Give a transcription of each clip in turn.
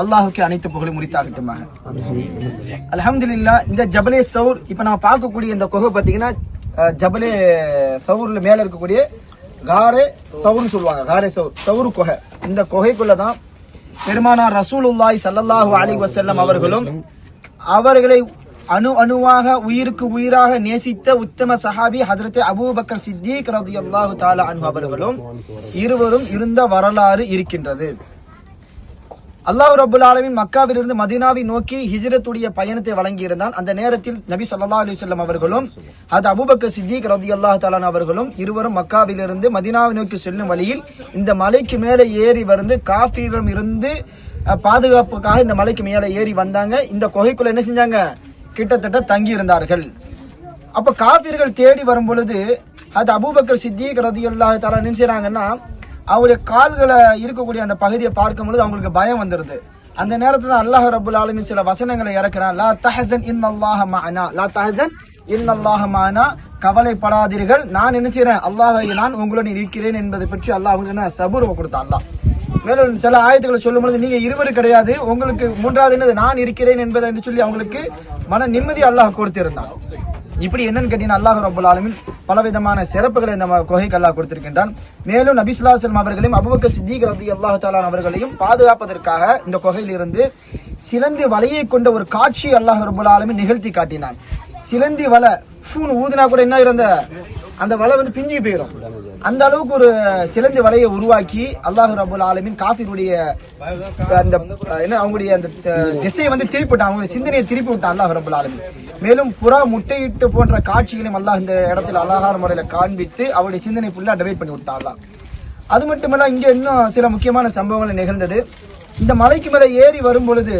அல்லாஹுக்கு அனைத்து புகழும் முடித்தாகட்டுமா அலமதுல்லா இந்த ஜபலே சவுர் இப்ப நம்ம பார்க்கக்கூடிய இந்த குகை பாத்தீங்கன்னா ஜபலே சவுர்ல மேல இருக்கக்கூடிய காரே சவுர்னு சொல்லுவாங்க. காரே சவுர் சவுரு குகை. இந்த குகைக்குள்ள தான் பெருமானார் ரசூலுல்லாஹி சல்லல்லாஹு அலைஹி வஸல்லம் அவர்களும் அவர்களை அணு அணுவாக உயிருக்கு உயிராக நேசித்த உத்தம சஹாபி ஹஜரத் அபூபக்கர் சித்திக் ரலியல்லாஹு தாலா அன்பு அவர்களும் இருவரும் இருந்த வரலாறு இருக்கின்றது. அல்லாஹ் ரபுல் ஆலமின் மக்காவிலிருந்து மதீனாவை நோக்கி ஹிஜ்ரத்துடைய பயணத்தை வழங்கியிருந்தான். அந்த நேரத்தில் நபி ஸல்லல்லாஹு அலி சொல்லம் அவர்களும் அது அபூபக்கர் சித்திக் அல்லாஹ் தலான அவர்களும் இருவரும் மக்காவிலிருந்து மதீனாவை நோக்கி செல்லும் வழியில் இந்த மலைக்கு மேலே ஏறி வந்து காஃபியிடம் இருந்து பாதுகாப்புக்காக இந்த மலைக்கு மேலே ஏறி வந்தாங்க. இந்த குகைக்குள்ள என்ன செஞ்சாங்க? கிட்டத்தட்ட தங்கி இருந்தார்கள் அப்ப காஃபியர்கள் தேடி வரும் பொழுது அது அபூபக்கர் சித்திக் அல்லாஹ் தஆலா என்ன செய்றாங்கன்னா அவருடைய கால்களை இருக்கக்கூடிய அந்த பகுதியை பார்க்கும் பொழுது அவங்களுக்கு பயம் வந்துருது. அந்த நேரத்துல அல்லாஹ் ரபுல் ஆலமின் சில வசனங்களை இறக்குறான். லா தஹசன் இன்னல்லாஹ மானா. லா தஹசன் இன் அல்லாஹ மானா. கவலைப்படாதீர்கள். நான் என்ன செய்யறேன் அல்லாஹை நான் உங்களுடன் இருக்கிறேன் என்பதை பற்றி அல்லாஹ் அவங்களுக்கு என்ன? சபூர்வ கொடுத்தான் அல்லாஹ். மேலும் சில ஆயத்துக்களை சொல்லும் பொழுது நீங்க இருவர் கிடையாது. உங்களுக்கு மூன்றாவது என்னது? நான் இருக்கிறேன் என்பதை என்று சொல்லி அவங்களுக்கு மன நிம்மதி அல்லாஹ் கொடுத்திருந்தான். இப்படி என்னன்னு கேட்டீங்கன்னா அல்லாஹ் ரபுல் ஆலமின் பலவிதமான சிறப்புகளை இந்த கொகைக்கு அல்லாஹ் கொடுத்திருக்கின்றான். மேலும் நபி அவர்களையும் அபுபக்க சித்திக் ரலியல்லாஹு தாலான் அவர்களையும் பாதுகாப்பதற்காக இந்த கொகையிலிருந்து சிலந்தி வலையை கொண்ட ஒரு காட்சி அல்லாஹ் ரபுல் ஆலமின் நிகழ்த்தி காட்டினான். சிலந்தி வலை ஷூன்னு ஊதுனா கூட என்ன இருந்த அந்த வலை வந்து பிஞ்சு போயிடும் அந்த அளவுக்கு ஒரு சிலந்தி வலையை உருவாக்கி அல்லாஹு ரபுல் ஆலமின் காஃபிருடைய அந்த என்ன அவங்களுடைய அந்த திசையை வந்து திருப்பி விட்டான் அவங்களுடைய சிந்தனையை திருப்பி விட்டான் அல்லாஹு ரபுல் ஆலமின். மேலும் புறா முட்டையிட்டு போன்ற காட்சிகளையும் அல்லாஹ் இந்த இடத்துல அலகார முறையில் காண்பித்து அவருடைய சிந்தனை ஃபுல்லாக டிவைட் பண்ணி விட்டான் அல்லாஹ். அது மட்டுமல்ல இங்கே இன்னும் சில முக்கியமான சம்பவங்கள் நிகழ்ந்தது. இந்த மலைக்கு மேலே ஏறி வரும் பொழுது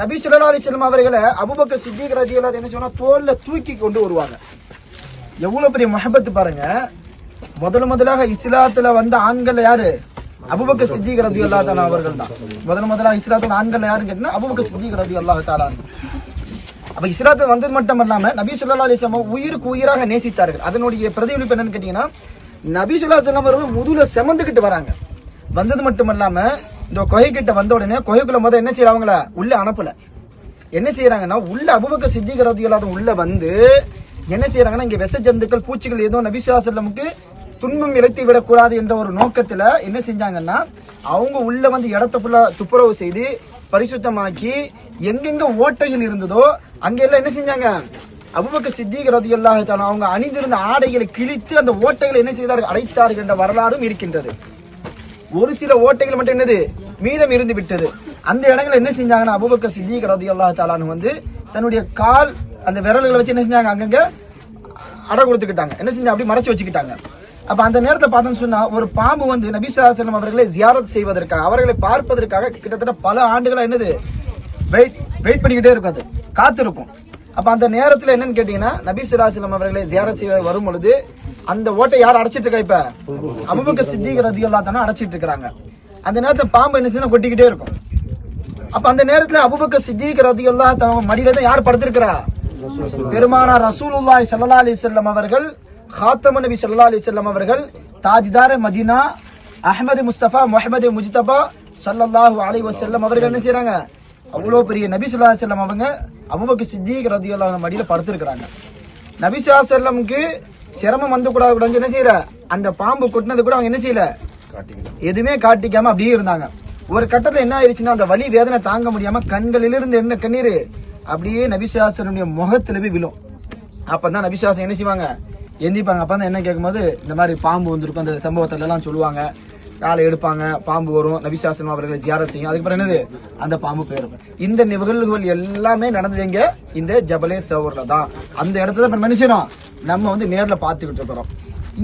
நபி சுல்லா அலிஸ்லாம் அவர்களை அபுபக்க சித்திக் ரலியல்லாஹு என்ன சொன்னா தோல்ல தூக்கி கொண்டு வருவாங்க. எவ்வளவு பெரிய மஹபத்து பாருங்க. முதல் முதலாக இஸ்லாத்துல வந்த ஆண்கள் யாரு? அபுபக்க சித்திக் ரலியல்லாஹு தஆலா அவர்கள் தான். முதல் முதலாக இஸ்லாத்துல ஆண்கள் யாருன்னு கேட்டீங்கன்னா அபுபக்க சித்திக் ரலியல்லாஹு தாலா அப்ப இஸ்லாத்து வந்தது மட்டும் இல்லாம நபி சுல்லா அலிஸ்லாம் உயிருக்கு உயிராக நேசித்தார்கள். அதனுடைய பிரதிபலிப்பு என்னன்னு கேட்டீங்கன்னா நபி சுல்லா அவர்கள் முதுல செமந்துக்கிட்டு வராங்க. வந்தது மட்டும் இல்லாம இந்த குகை கிட்ட வந்த உடனே கொகைக்குள்ள முதல் என்ன செய்யறாங்களா உள்ள அனுப்பல. என்ன செய்யறாங்கன்னா உள்ள அபுபக்க சித்திக் இல்லாத உள்ள வந்து என்ன செய்யறாங்கன்னா இங்க விச ஜந்துக்கள் பூச்சிகள் ஏதோ நபிசுவாசலமுக்கு துன்பம் இழைத்து விடக்கூடாது என்ற ஒரு நோக்கத்துல என்ன செஞ்சாங்கன்னா அவங்க உள்ள வந்து இடத்த ஃபுல்லா துப்புரவு செய்து பரிசுத்தமாக்கி எங்கெங்க ஓட்டைகள் இருந்ததோ அங்கெல்லாம் என்ன செஞ்சாங்க? அபுபக்க சித்திக் இல்லாத தஆலா அவங்க அணிந்திருந்த ஆடைகளை கிழித்து அந்த ஓட்டைகளை என்ன செய்தார்கள்? அடைத்தார்கள் என்ற வரலாறும் இருக்கின்றது. ஒரு சில ஓட்டைகள் மட்டும் என்னது? மீதம் இருந்து விட்டது. அந்த இடங்களை என்ன செஞ்சாங்கன்னா அபூபக்கர் சித்திக் அல்லா தஆலானு வந்து தன்னுடைய கால் அந்த விரல்களை வச்சு என்ன செஞ்சாங்க? அங்கங்க அடை கொடுத்துக்கிட்டாங்க. என்ன செஞ்சாங்க? அப்படி மறைச்சு வச்சுக்கிட்டாங்க. அப்ப அந்த நேரத்தை பார்த்தோம்னு சொன்னா ஒரு பாம்பு வந்து நபிசாசலம் அவர்களை ஜியாரத் செய்வதற்காக அவர்களை பார்ப்பதற்காக கிட்டத்தட்ட பல ஆண்டுகளா என்னது? வெயிட் வெயிட் பண்ணிக்கிட்டே இருக்கும் அது. காத்திருக்கும். அப்ப அந்த நேரத்துல என்னன்னு கேட்டீங்கன்னா நபி ஸல்லல்லாஹு அவர்களை ஜியாரத் செய்ய வரும் பொழுது அந்த ஓட்டை யார் அடைச்சிட்டு இருக்கா இப்ப? அபூபக்கர் சித்திகர் ரலியல்லாஹு தஆலா அடைச்சிட்டு இருக்கிறாங்க. அந்த நேரத்துல பாம்பு என்ன செய்யணும் கொட்டிக்கிட்டே இருக்கும். அப்ப அந்த நேரத்துல அபுபக்க சித்திகர் ரலியல்லாஹு தஆலா மடியில தான் யார் படுத்திருக்கிறா? பெருமானா ரசூலுல்லாய் சல்லா அலி செல்லம் அவர்கள் ஹாத்தம நபி சல்லா அலி செல்லம் அவர்கள் தாஜ்தார் Madina Ahmad Mustafa Muhammad Mujtaba ஸல்லல்லாஹு அலி வசல்லம் அவர்கள் என்ன செய்யறாங்க அவ்வளோ பெரிய நபி சொல்லா செல்லம் அவங்க அபூபக்கர் சித்திக் ரலியல்லாஹு அன்ஹு மடியில படுத்திருக்கிறாங்க. நபி ஸல்லல்லாஹு செல்லமுக்கு சிரமம் வந்து கூடாது கூட என்ன செய்யற அந்த பாம்பு கொட்டினது கூட அவங்க என்ன செய்யல? எதுவுமே காட்டிக்காம அப்படியே இருந்தாங்க. ஒரு கட்டத்துல என்ன ஆயிடுச்சுன்னா அந்த வலி வேதனை தாங்க முடியாம கண்களிலிருந்து என்ன கண்ணீர்? அப்படியே நபிசாசனுடைய முகத்துல போய் விழும். அப்பதான் நபிசாசன் என்ன செய்வாங்க? எந்திப்பாங்க. அப்பதான் என்ன கேட்கும்போது இந்த மாதிரி பாம்பு வந்திருக்கும் அந்த சம்பவத்துல எல்லாம் சொல்லுவாங்க. காலை எடுப்பாங்க பாம்பு வரும் நபிசாசனம் அவர்களை ஜியார செய்யும். அதுக்கப்புறம் என்னது? அந்த பாம்பு போயிடும் இந்த நிகழ்வுகள் எல்லாமே நடந்தது எங்க? இந்த ஜபலே சவர்ல தான். அந்த இடத்துல இப்ப மனுஷனும் நம்ம வந்து நேர்ல பார்த்துக்கிட்டு இருக்கிறோம்.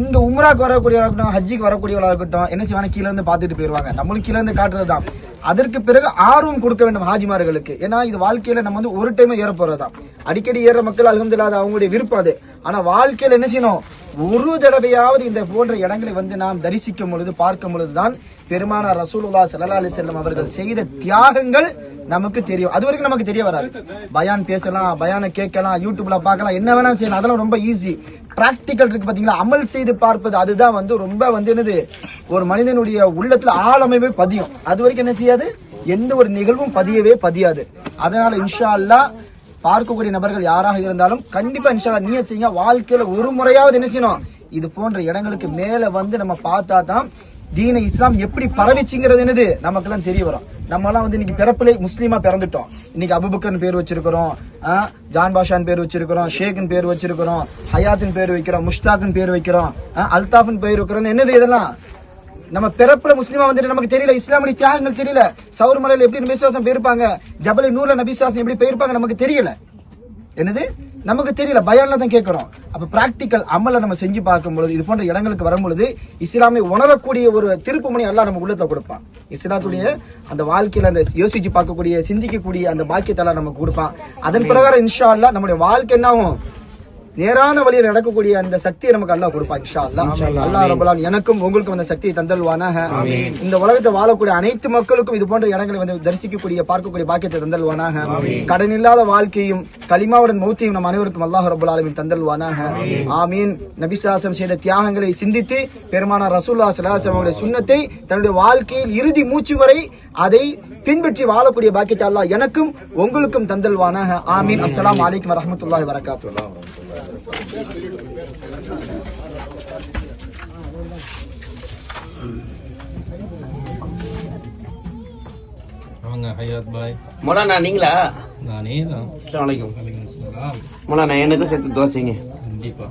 இங்க உம்ராக்கு வரக்கூடியவராக இருக்கட்டும் ஹஜ்ஜிக்கு வரக்கூடியவராக இருக்கட்டும் என்ன செய்வாங்க? கீழே இருந்து பார்த்துட்டு போயிருவாங்க. நம்மளுக்கு கீழே இருந்து காட்டுறது தான். அதற்கு பிறகு ஆர்வம் கொடுக்க வேண்டும் ஹாஜிமார்களுக்கு. ஏன்னா இது வாழ்க்கையில நம்ம வந்து ஒரு டைம் ஏற போறதுதான். அடிக்கடி ஏற மக்கள் அலமதுல்லா அவங்களுடைய விருப்பம் அது. ஆனா வாழ்க்கையில என்ன செய்யணும்? ஒரு தடவையாவது இந்த போன்ற இடங்களை வந்து நாம் தரிசிக்கும் பொழுது பார்க்கும் பொழுதுதான் பெருமானார் ரசூலுல்லா சல்லா அலி செல்லம் அவர்கள் செய்த தியாகங்கள் நமக்கு தெரியும். அது வரைக்கும் நமக்கு தெரிய வராது. பயான் பேசலாம் பயானை கேட்கலாம் யூடியூப்ல பார்க்கலாம் என்ன வேணா செய்யலாம். அதெல்லாம் ரொம்ப ஈஸி பிராக்டிக்கல் இருக்கு பாத்தீங்களா? அமல் செய்து பார்ப்பது அதுதான் வந்து ரொம்ப வந்து என்னது? ஒரு மனிதனுடைய உள்ளத்துல ஆழமை பதியும். அது வரைக்கும் என்ன செய்யாது? எந்த ஒரு நிகழ்வும் பதியவே பதியாது. அதனால இன்ஷா அல்லா பார்க்கக்கூடிய நபர்கள் யாராக இருந்தாலும் கண்டிப்பா இன்ஷா நீ செய்யுங்க. வாழ்க்கையில ஒரு முறையாவது என்ன செய்யணும்? இது போன்ற இடங்களுக்கு மேல வந்து நம்ம பார்த்தா தான் தீன இஸ்லாம் எப்படி பரவிச்சுங்கிறது என்னது? நமக்கெல்லாம் தெரிய வரும். நம்ம எல்லாம் வந்து இன்னைக்கு பிறப்புலே முஸ்லீமா பிறந்துட்டோம். இன்னைக்கு அபுபக்கர்னு பேர் வச்சிருக்கிறோம். ஜான் பாஷான் பேர் வச்சிருக்கிறோம். ஷேக்னு பேர் வச்சிருக்கிறோம். ஹயாத்தின் பேர் வைக்கிறோம். முஷ்தாக்னு பேர் வைக்கிறோம். அல்தாஃபின் பேர் வைக்கிறோம் என்னது இதெல்லாம்? நம்ம பிறப்புல முஸ்லீமா வந்துட்டு நமக்கு தெரியல இஸ்லாமிய தியாகங்கள் தெரியல. சவுர் மலையில எப்படி நபிசுவாசம் போயிருப்பாங்க ஜபலை நூர்ல நபிசுவாசம் எப்படி போயிருப்பாங்க நமக்கு தெரியல. என்னது? நமக்கு தெரியல பயான்ல தான் கேட்கிறோம். அப்ப பிராக்டிக்கல் அமல நம்ம செஞ்சு பார்க்கும் பொழுது இது போன்ற இடங்களுக்கு வரும் பொழுது இஸ்லாமை உணரக்கூடிய ஒரு திருப்புமணி எல்லாம் நம்ம உள்ளத்தை கொடுப்பான். இஸ்லாத்துடைய அந்த வாழ்க்கையில அந்த யோசிச்சு பார்க்கக்கூடிய சிந்திக்கக்கூடிய அந்த பாக்கியத்தெல்லாம் நமக்கு கொடுப்பான். அதன் பிரகாரம் இன்ஷா அல்லாஹ் நம்முடைய வாழ்க்கை என்ன ஆகும் நேரான வழியில் நடக்கக்கூடிய அந்த சக்தியை நமக்கு அல்லாஹ் கொடுப்பான் இன்ஷா அல்லாஹ் அல்லாஹ் ரப்பல் ஆலமீன் எனக்கும் உங்களுக்கும் அந்த சக்தியை தந்தல்வானாக. இந்த உலகத்தை வாழக்கூடிய அனைத்து மக்களுக்கும் இது போன்ற இடங்களை வந்து தரிசிக்கக்கூடிய பார்க்கக்கூடிய பாக்கியத்தை தந்தல்வானாக. கடன் இல்லாத வாழ்க்கையும் களிமாவுடன் மௌத்தையும் நம் அனைவருக்கும் அல்லாஹ் ரப்பல் ஆலமீன் தந்தல்வானாக. ஆமீன். நபிசாசம் செய்த தியாகங்களை சிந்தித்து பெருமானார் ரசூல்லா ஸல்லல்லாஹு அவருடைய சுன்னத்தை தன்னுடைய வாழ்க்கையில் இறுதி மூச்சு வரை அதை பின்பற்றி வாழக்கூடிய பாக்கியத்தை அல்லாஹ் எனக்கும் உங்களுக்கும் தந்தல்வானாக. ஆமீன். அஸ்ஸலாமு அலைக்கும் வரஹ்மத்துல்லாஹி வரகாத்துஹு அவங்க ஹயாத் பாய். மொலானா நீங்களா? நானே தான். அஸ்ஸலாமு அலைக்கும். வலைக்கம் சலாம் மொலானா எனக்கு சேர்த்து தோசைங்க? கண்டிப்பா.